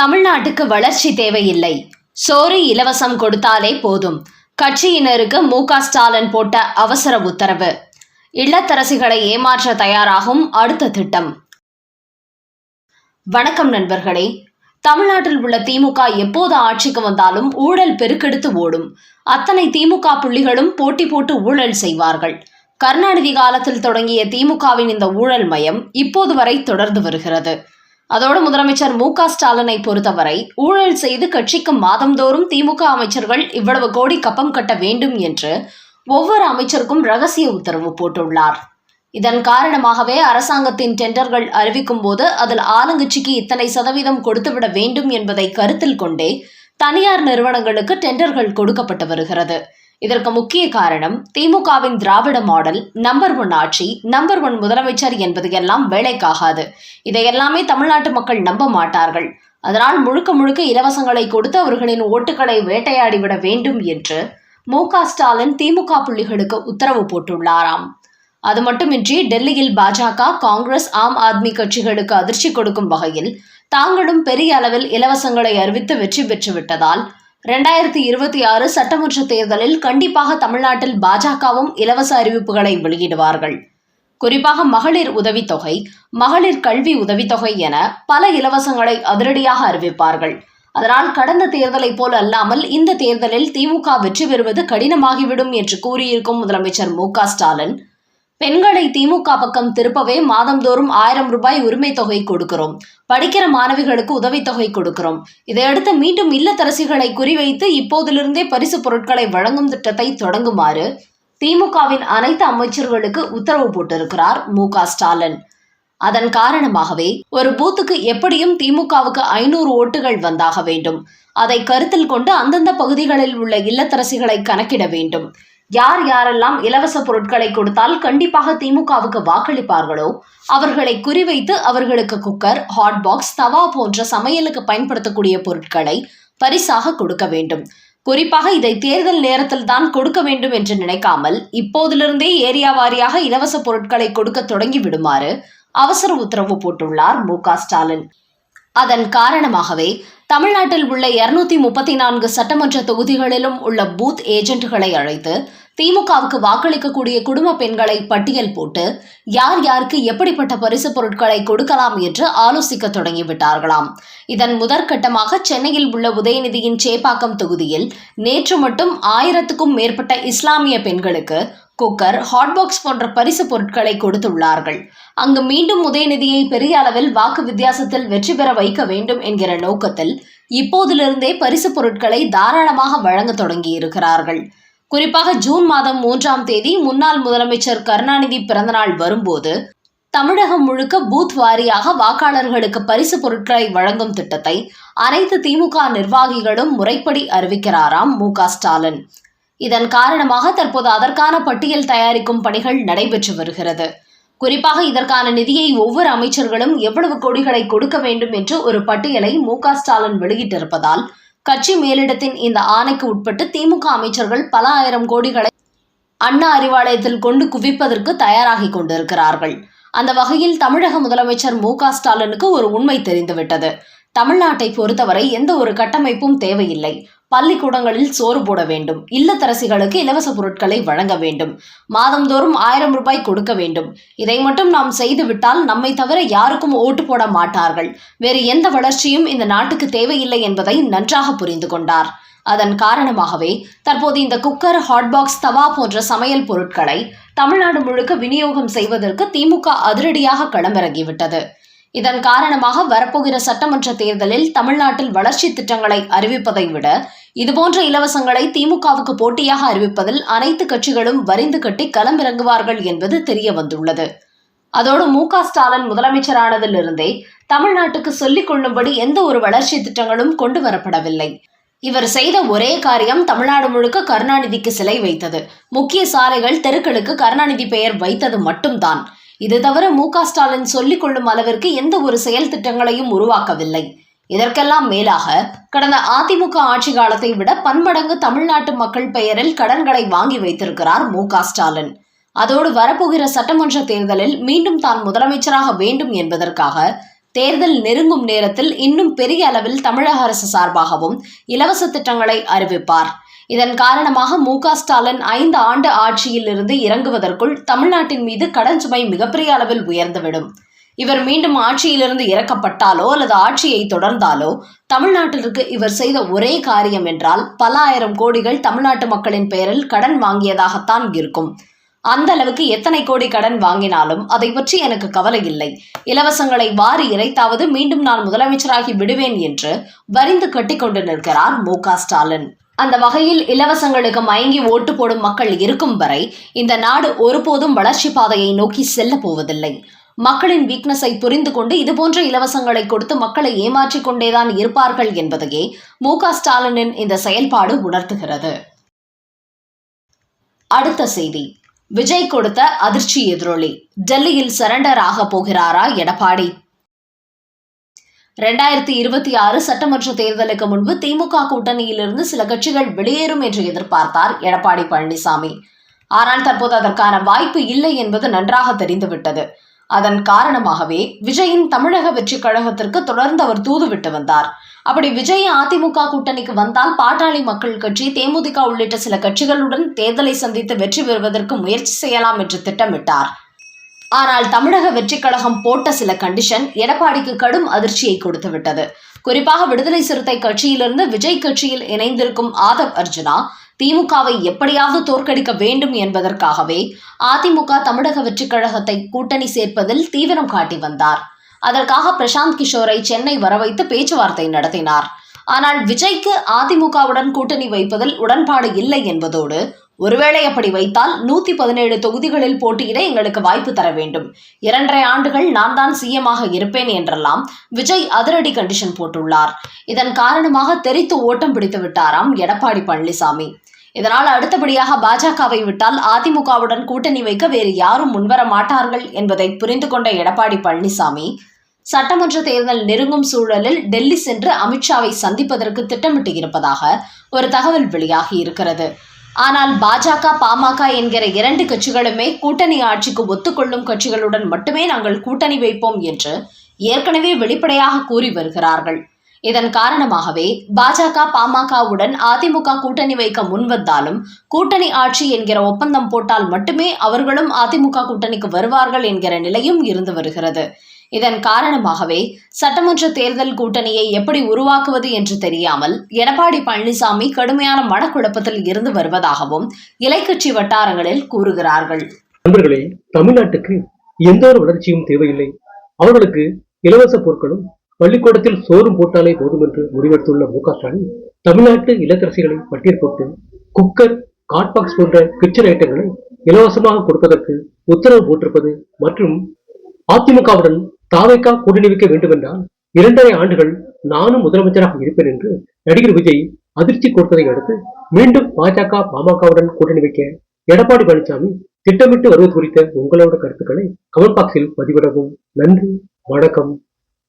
தமிழ்நாட்டுக்கு வளர்ச்சி தேவையில்லை. சோறு இலவசம் கொடுத்தாலே போதும். கட்சியினருக்கு மு க ஸ்டாலின் போட்ட அவசர உத்தரவு. இல்லத்தரசிகளை ஏமாற்ற தயாராகும் அடுத்த திட்டம். வணக்கம் நண்பர்களே. தமிழ்நாட்டில் உள்ள திமுக எப்போது ஆட்சிக்கு வந்தாலும் ஊழல் பெருக்கெடுத்து ஓடும். அத்தனை திமுக புள்ளிகளும் போட்டி போட்டு ஊழல் செய்வார்கள். கருணாநிதி காலத்தில் தொடங்கிய திமுகவின் இந்த ஊழல் மயம் இப்போது வரை தொடர்ந்து வருகிறது. அதோடு முதலமைச்சர் மு க ஸ்டாலினை பொறுத்தவரை ஊழல் செய்து கட்சிக்கு மாதந்தோறும் திமுக அமைச்சர்கள் இவ்வளவு கோடி கப்பம் கட்ட வேண்டும் என்று ஒவ்வொரு அமைச்சருக்கும் ரகசிய உத்தரவு போட்டுள்ளார். இதன் காரணமாகவே அரசாங்கத்தின் டெண்டர்கள் அறிவிக்கும் போது அதில் ஆளுங்கட்சிக்கு இத்தனை சதவீதம் கொடுத்துவிட வேண்டும் என்பதை கருத்தில் கொண்டே தனியார் நிறுவனங்களுக்கு டெண்டர்கள் கொடுக்கப்பட்டு வருகிறது. இதற்கு முக்கிய காரணம் திமுகவின் திராவிட மாடல் நம்பர் ஒன் ஆட்சி நம்பர் ஒன் முதலமைச்சர் என்பது எல்லாம் வேலைக்காகாது. இதையெல்லாமே தமிழ்நாட்டு மக்கள் நம்ப மாட்டார்கள். அதனால் முழுக்க முழுக்க இலவசங்களை கொடுத்து அவர்களின் ஓட்டுகளை வேட்டையாடிவிட வேண்டும் என்று மு ஸ்டாலின் திமுக புள்ளிகளுக்கு உத்தரவு போட்டுள்ளாராம். அது மட்டுமின்றி டெல்லியில் பாஜக காங்கிரஸ் ஆம் ஆத்மி கட்சிகளுக்கு அதிர்ச்சி கொடுக்கும் வகையில் தாங்களும் பெரிய அளவில் இலவசங்களை அறிவித்து வெற்றி பெற்றுவிட்டதால் ரெண்டாயிரத்தி இருபத்தி ஆறு சட்டமன்ற தேர்தலில் கண்டிப்பாக தமிழ்நாட்டில் பாஜகவும் இலவச அறிவிப்புகளை வெளியிடுவார்கள். குறிப்பாக மகளிர் உதவித்தொகை மகளிர் கல்வி உதவித்தொகை என பல இலவசங்களை அதிரடியாக அறிவிப்பார்கள். அதனால் கடந்த தேர்தலைப் போல் அல்லாமல் இந்த தேர்தலில் திமுக வெற்றி பெறுவது கடினமாகிவிடும் என்று கூறியிருக்கும் முதலமைச்சர் மு ஸ்டாலின் பெண்களை திமுக பக்கம் திருப்பவே மாதந்தோறும் ஆயிரம் ரூபாய் உரிமை தொகை கொடுக்கிறோம். படிக்கிற மாணவிகளுக்கு உதவித்தொகை கொடுக்கிறோம். இதையடுத்து மீண்டும் இல்லத்தரசிகளை குறிவைத்து இப்போதிலிருந்தே பரிசு பொருட்களை வழங்கும் திட்டத்தை தொடங்குமாறு திமுகவின் அனைத்து அமைச்சர்களுக்கு உத்தரவு போட்டிருக்கிறார் மு ஸ்டாலின். அதன் காரணமாகவே ஒரு பூத்துக்கு எப்படியும் திமுகவுக்கு ஐநூறு ஓட்டுகள் வந்தாக வேண்டும். அதை கருத்தில் கொண்டு அந்தந்த பகுதிகளில் உள்ள இல்லத்தரசிகளை கணக்கிட வேண்டும். யார் யாரெல்லாம் இலவச பொருட்களை கொடுத்தால் கண்டிப்பாக திமுகவுக்கு வாக்களிப்பார்களோ அவர்களை குறிவைத்து அவர்களுக்கு குக்கர் ஹாட் பாக்ஸ் தவா போன்ற சமையலுக்கு பயன்படுத்தக்கூடிய பொருட்களை பரிசாக கொடுக்க வேண்டும். குறிப்பாக இதை தேர்தல் நேரத்தில் தான் கொடுக்க வேண்டும் என்று நினைக்காமல் இப்போதிலிருந்தே ஏரியா வாரியாக இலவச பொருட்களை கொடுக்க தொடங்கி விடுமாறு அவசர உத்தரவு போட்டுள்ளார் மு ஸ்டாலின். அதன் காரணமாகவே தமிழ்நாட்டில் உள்ள இருநூத்தி முப்பத்தி நான்கு சட்டமன்ற தொகுதிகளிலும் உள்ள பூத் ஏஜென்ட்களை அழைத்து திமுகவுக்கு வாக்களிக்கக்கூடிய குடும்ப பெண்களை பட்டியல் போட்டு யார் யாருக்கு எப்படிப்பட்ட பரிசு பொருட்களை கொடுக்கலாம் என்று ஆலோசிக்க தொடங்கிவிட்டார்களாம். இதன் முதற்கட்டமாக சென்னையில் உள்ள உதயநிதியின் சேப்பாக்கம் தொகுதியில் நேற்று மட்டும் ஆயிரத்துக்கும் மேற்பட்ட இஸ்லாமிய பெண்களுக்கு குக்கர் ஹாட்பாக்ஸ் போன்ற பரிசு பொருட்களை கொடுத்துள்ளார்கள். அங்கு மீண்டும் உதயநிதியை பெரிய அளவில் வாக்கு வித்தியாசத்தில் வெற்றி பெற வைக்க வேண்டும் என்கிற நோக்கத்தில் இப்போதிலிருந்தே பரிசு பொருட்களை தாராளமாக வழங்க தொடங்கியிருக்கிறார்கள். குறிப்பாக ஜூன் மாதம் மூன்றாம் தேதி முன்னாள் முதலமைச்சர் கருணாநிதி பிறந்தநாள் வரும்போது தமிழகம் முழுக்க பூத் வாரியாக வாக்காளர்களுக்கு பரிசு பொருட்களை வழங்கும் திட்டத்தை அனைத்து திமுக நிர்வாகிகளும் முறைப்படி அறிவிக்கிறாராம் மு ஸ்டாலின். இதன் காரணமாக தற்போது அதற்கான பட்டியல் தயாரிக்கும் பணிகள் நடைபெற்று வருகிறது. குறிப்பாக இதற்கான நிதியை ஒவ்வொரு அமைச்சர்களும் எவ்வளவு கோடிகளை கொடுக்க வேண்டும் என்று ஒரு பட்டியலை மு ஸ்டாலின் வெளியிட்டிருப்பதால் கட்சி மேலிடத்தின் இந்த ஆணைக்கு உட்பட்டு திமுக அமைச்சர்கள் பல ஆயிரம் கோடிகளை அண்ணா அறிவாலயத்தில் கொண்டு குவிப்பதற்கு தயாராகி கொண்டிருக்கிறார்கள். அந்த வகையில் தமிழக முதலமைச்சர் மு ஸ்டாலினுக்கு ஒரு உண்மை தெரிந்துவிட்டது. தமிழ்நாட்டை பொறுத்தவரை எந்த ஒரு கட்டமைப்பும் தேவையில்லை. பள்ளிக்கூடங்களில் சோறு போட வேண்டும். இல்லத்தரசிகளுக்கு இலவச பொருட்களை வழங்க வேண்டும். மாதந்தோறும் ஆயிரம் ரூபாய் கொடுக்க வேண்டும். இதை மட்டும் நாம் செய்துவிட்டால் நம்மை தவிர யாருக்கும் ஓட்டு போட மாட்டார்கள். வேறு எந்த வளர்ச்சியும் இந்த நாட்டுக்கு தேவையில்லை என்பதை நன்றாக புரிந்து கொண்டார். அதன் காரணமாகவே தற்போது இந்த குக்கர் ஹாட்பாக்ஸ் தவா போன்ற சமையல் பொருட்களை தமிழ்நாடு முழுக்க விநியோகம் செய்வதற்கு திமுக அதிரடியாக களமிறங்கிவிட்டது. இதன் காரணமாக வரப்போகிற சட்டமன்ற தேர்தலில் தமிழ்நாட்டில் வளர்ச்சி திட்டங்களை அறிவிப்பதை விட இதுபோன்ற இலவசங்களை திமுகவுக்கு போட்டியாக அறிவிப்பதில் அனைத்து கட்சிகளும் வரிந்து கட்டி களமிறங்குவார்கள் என்பது தெரிய வந்துள்ளது அதோடு மு க ஸ்டாலின் முதலமைச்சரானதிலிருந்தே தமிழ்நாட்டுக்கு சொல்லிக் கொள்ளும்படி எந்த ஒரு வளர்ச்சி திட்டங்களும் கொண்டு வரப்படவில்லை. இவர் செய்த ஒரே காரியம் தமிழ்நாடு முழுக்க கருணாநிதிக்கு சிலை வைத்தது. முக்கிய சாலைகள் தெருக்களுக்கு கருணாநிதி பெயர் வைத்தது மட்டும்தான். இது தவிர மு க ஸ்டாலின் சொல்லிக் கொள்ளும் அளவிற்கு எந்த ஒரு செயல் திட்டங்களையும் உருவாக்கவில்லை. இதற்கெல்லாம் மேலாக கடந்த அதிமுக ஆட்சி காலத்தை விட பன்மடங்கு தமிழ்நாட்டு மக்கள் பெயரில் கடன்களை வாங்கி வைத்திருக்கிறார் மு க ஸ்டாலின். அதோடு வரப்போகிற சட்டமன்ற தேர்தலில் மீண்டும் தான் முதலமைச்சராக வேண்டும் என்பதற்காக தேர்தல் நெருங்கும் நேரத்தில் இன்னும் பெரிய அளவில் தமிழக அரசு சார்பாகவும் இலவச திட்டங்களை அறிவிப்பார். இதன் காரணமாக மு க ஸ்டாலின் ஐந்து ஆண்டு ஆட்சியில் இருந்து இறங்குவதற்குள் தமிழ்நாட்டின் மீது கடன் சுமை மிகப்பெரிய அளவில் உயர்ந்துவிடும். இவர் மீண்டும் ஆட்சியிலிருந்து இறக்கப்பட்டாலோ அல்லது ஆட்சியை தொடர்ந்தாலோ தமிழ்நாட்டிற்கு இவர் செய்த ஒரே காரியம் என்றால் பல ஆயிரம் கோடிகள் தமிழ்நாட்டு மக்களின் பெயரில் கடன் வாங்கியதாகத்தான் இருக்கும். அந்த அளவுக்கு எத்தனை கோடி கடன் வாங்கினாலும் அதை பற்றி எனக்கு கவலை இல்லை. இலவசங்களை வாரி இறைத்தாவது மீண்டும் நான் முதலமைச்சராகி விடுவேன் என்று வரிந்து கட்டிக்கொண்டு நிற்கிறார் மு க ஸ்டாலின். அந்த வகையில் இலவசங்களுக்கு மயங்கி ஓட்டு போடும் மக்கள் இருக்கும் வரை இந்த நாடு ஒருபோதும் வளர்ச்சி பாதையை நோக்கி செல்ல போவதில்லை. மக்களின் வீக்னஸை புரிந்து கொண்டு இதுபோன்ற இலவசங்களை கொடுத்து மக்களை ஏமாற்றிக் கொண்டேதான் இருப்பார்கள் என்பதையே மு ஸ்டாலினின் இந்த செயல்பாடு உணர்த்துகிறது. அடுத்த செய்தி. விஜய் கொடுத்த அதிர்ச்சி எதிரொலி. டெல்லியில் சரண்டர் ஆக போகிறாரா எடப்பாடி? ரெண்டாயிரத்தி இருபத்தி ஆறு சட்டமன்ற தேர்தலுக்கு முன்பு திமுக கூட்டணியிலிருந்து சில கட்சிகள் வெளியேறும் என்று எதிர்பார்த்தார் எடப்பாடி பழனிசாமி. ஆனால் தற்போது அதற்கான வாய்ப்பு இல்லை என்பது நன்றாக தெரிந்துவிட்டது. அதன் காரணமாகவே விஜயின் தமிழக வெற்றிக் கழகத்திற்கு தொடர்ந்து அவர் தூதுவிட்டு வந்தார். அப்படி விஜய் அதிமுக கூட்டணிக்கு வந்தால் பாட்டாளி மக்கள் கட்சி தேமுதிக உள்ளிட்ட சில கட்சிகளுடன் தேர்தலை சந்தித்து வெற்றி பெறுவதற்கு முயற்சி செய்யலாம் என்று திட்டமிட்டார். ஆனால் தமிழக வெற்றிக் கழகம் போட்ட சில கண்டிஷன் எடப்பாடிக்கு கடும் அதிர்ச்சியை கொடுத்துவிட்டது. குறிப்பாக விடுதலை சிறுத்தை கட்சியிலிருந்து விஜய் கட்சியில் இணைந்திருக்கும் ஆதவ் அர்ஜுனா திமுகவை எப்படியாவது தோற்கடிக்க வேண்டும் என்பதற்காகவே அதிமுக தமிழக வெற்றிக் கழகத்தை கூட்டணி சேர்ப்பதில் தீவிரம் காட்டி வந்தார். அதற்காக பிரசாந்த் கிஷோரை சென்னை வரவைத்து பேச்சுவார்த்தை நடத்தினார். ஆனால் விஜய்க்கு அதிமுகவுடன் கூட்டணி வைப்பதில் உடன்பாடு இல்லை என்பதோடு ஒருவேளை அப்படி வைத்தால் நூத்தி பதினேழு தொகுதிகளில் போட்டியிட எங்களுக்கு வாய்ப்பு தர வேண்டும். இரண்டரை ஆண்டுகள் நான் தான் சிஎமாக இருப்பேன் என்றெல்லாம் விஜய் அதிரடி கண்டிஷன் போட்டுள்ளார். இதன் காரணமாக தெரித்து ஓட்டம் பிடித்து விட்டாராம் எடப்பாடி பழனிசாமி. இதனால் அடுத்தபடியாக பாஜகவை விட்டால் அதிமுகவுடன் கூட்டணி வைக்க வேறு யாரும் முன்வர மாட்டார்கள் என்பதை புரிந்து கொண்ட எடப்பாடி பழனிசாமி சட்டமன்ற தேர்தல் நெருங்கும் சூழலில் டெல்லி சென்று அமித்ஷாவை சந்திப்பதற்கு திட்டமிட்டு இருப்பதாக ஒரு தகவல் வெளியாகி இருக்கிறது. ஆனால் பாஜக பாமக என்கிற இரண்டு கட்சிகளுமே கூட்டணி ஆட்சிக்கு ஒத்துக்கொள்ளும் கட்சிகளுடன் மட்டுமே நாங்கள் கூட்டணி வைப்போம் என்று ஏற்கனவே வெளிப்படையாக கூறி வருகிறார்கள். இதன் காரணமாகவே பாஜக பாமகவுடன் அதிமுக கூட்டணி வைக்க முன்வந்தாலும் கூட்டணி ஆட்சி என்கிற ஒப்பந்தம் போட்டால் மட்டுமே அவர்களும் அதிமுக கூட்டணிக்கு வருவார்கள் என்கிற நிலையும் இருந்து வருகிறது. இதன் காரணமாகவே சட்டமன்ற தேர்தல் கூட்டணியை எப்படி உருவாக்குவது என்று தெரியாமல் எடப்பாடி பழனிசாமி கடுமையான மனக்குழப்பத்தில் இருந்து வருவதாகவும் இலைக்கட்சி வட்டாரங்களில் கூறுகிறார்கள். நண்பர்களே தமிழ்நாட்டுக்கு எந்த ஒரு வளர்ச்சியும் தேவையில்லை. அவர்களுக்கு இலவச பொருட்களும் பள்ளிக்கூடத்தில் சோறும் போட்டாலே போதும் என்று முடிவெடுத்துள்ள மு க ஸ்டாலின் தமிழ்நாட்டு இல்லத்தரசிகளை பட்டியல் போட்டு குக்கர் காட்பாக்ஸ் போன்ற கிச்சன் ஐட்டங்களை இலவசமாக கொடுப்பதற்கு உத்தரவு போட்டிருப்பது மற்றும் அதிமுகவுடன் தாவைக்கா கூட்டணி வைக்க வேண்டுமென்றால் இரண்டரை ஆண்டுகள் நானும் முதலமைச்சராக இருப்பேன் என்று நடிகர் விஜய் அதிர்ச்சி கொடுத்ததை அடுத்து மீண்டும் பாஜக பாமகவுடன் கூட்டணி வைக்க எடப்பாடி பழனிசாமி திட்டமிட்டு வருவது குறித்த உங்களோட கருத்துக்களை கமெண்ட் பாக்ஸில் பதிவிடவும். நன்றி வணக்கம்.